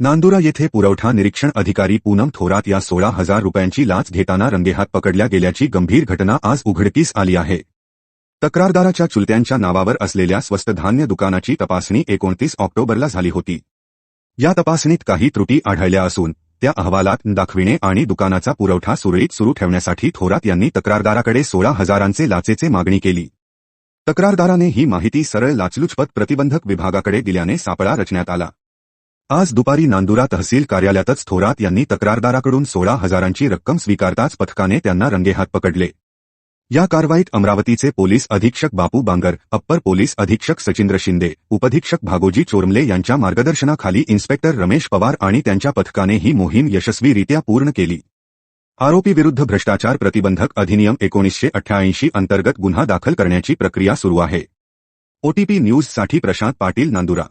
नांदुरा येथे पुरवठा निरीक्षण अधिकारी पूनम थोरात या सोळा हजार रुपयांची लाच घेताना रंगेहात पकडल्या गेल्याची गंभीर घटना आज उघडकीस आली आहे. तक्रारदाराच्या चुलत्यांच्या नावावर असलेल्या स्वस्त धान्य दुकानाची तपासणी एकोणतीस ऑक्टोबरला झाली होती. या तपासणीत काही त्रुटी आढळल्या असून त्या अहवालात दाखविणे आणि दुकानाचा पुरवठा सुरळीत सुरू ठेवण्यासाठी थोरात यांनी तक्रारदाराकडे सोळा हजारांचे लाचेचे मागणी केली. तक्रारदाराने ही माहिती सरळ लाचलुचपत प्रतिबंधक विभागाकडे दिल्याने सापळा रचण्यात आला. आज दुपारी नांदुरा तहसील कार्यालयातच थोरात यांनी तक्रारदाराकडून सोळा हजारांची रक्कम स्वीकारताच पथकाने त्यांना रंगेहात पकडले. या कारवाईत अमरावतीचे पोलीस अधीक्षक बापू बांगर अप्पर पोलीस अधीक्षक सचिंद्र शिंदे उपधीक्षक भागोजी चोरमले यांच्या मार्गदर्शनाखाली इन्स्पेक्टर रमेश पवार आणि त्यांच्या पथकाने ही मोहीम यशस्वीरित्या पूर्ण केली. आरोपीविरुद्ध भ्रष्टाचार प्रतिबंधक अधिनियम एकोणीसशे अठ्ठ्याऐंशी अंतर्गत गुन्हा दाखल करण्याची प्रक्रिया सुरू आहे. ओटीपी न्यूजसाठी प्रशांत पाटील नांदुरा.